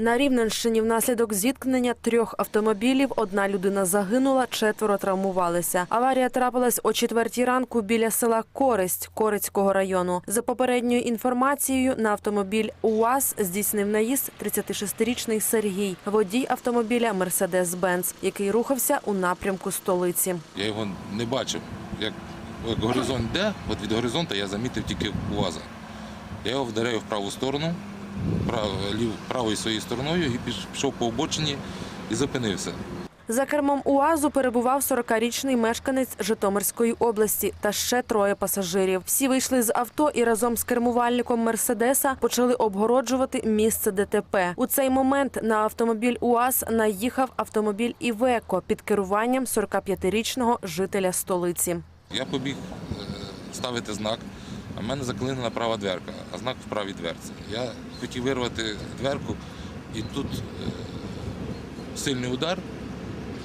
На Рівненщині внаслідок зіткнення трьох автомобілів одна людина загинула, четверо травмувалися. Аварія трапилась о четвертій ранку біля села Користь Корицького району. За попередньою інформацією, на автомобіль УАЗ здійснив наїзд 36-річний Сергій, водій автомобіля Мерседес-Бенц, який рухався у напрямку столиці. Я його не бачив. Як, горизонт йде, от від горизонту я замітив тільки УАЗа. Я його вдарив в праву сторону, правою своєю стороною і пішов по обочині і зупинився. За кермом УАЗу перебував 40-річний мешканець Житомирської області та ще троє пасажирів. Всі вийшли з авто і разом з кермувальником Мерседеса почали обгороджувати місце ДТП. У цей момент на автомобіль УАЗ наїхав автомобіль Івеко під керуванням 45-річного жителя столиці. Я побіг е, ставити знак, а в мене заклинена права дверка, а знак в правій дверці. Я хотів вирвати дверку, і тут е, сильний удар,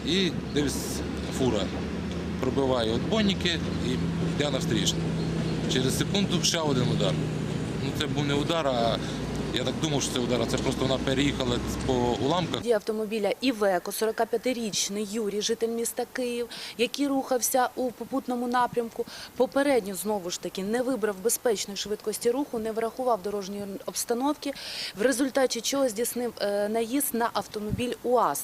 і дивись, фура пробиває отбойники і йде навстрічно. Через секунду ще один удар. Ну, це був не удар, а я так думав, що це удар, це просто вона переїхала по уламках. Водій автомобіля Івеко, 45-річний Юрій, житель міста Київ, який рухався у попутному напрямку. Попередньо знову ж таки не вибрав безпечної швидкості руху, не врахував дорожньої обстановки, в результаті чого здійснив е, наїзд на автомобіль УАЗ.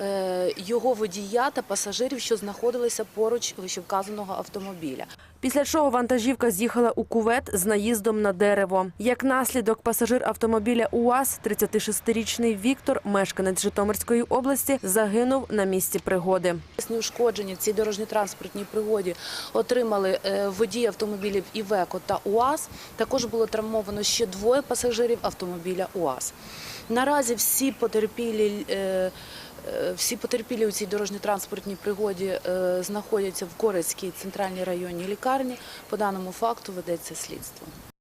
Е, Його водія та пасажирів, що знаходилися поруч вищевказаного автомобіля. Після чого вантажівка з'їхала у кувет з наїздом на дерево. Як наслідок, пасажир автомобіля УАЗ, 36-річний Віктор, мешканець Житомирської області, загинув на місці пригоди. Тілесні ушкодження в цій дорожньо-транспортній пригоді отримали е, водії автомобілів Івеко та УАЗ. Також було травмовано ще двоє пасажирів автомобіля УАЗ. Наразі всі потерпілі. Е, Всі потерпілі у цій дорожньо-транспортній пригоді е, знаходяться в Корецькій центральній районній лікарні. По даному факту ведеться слідство.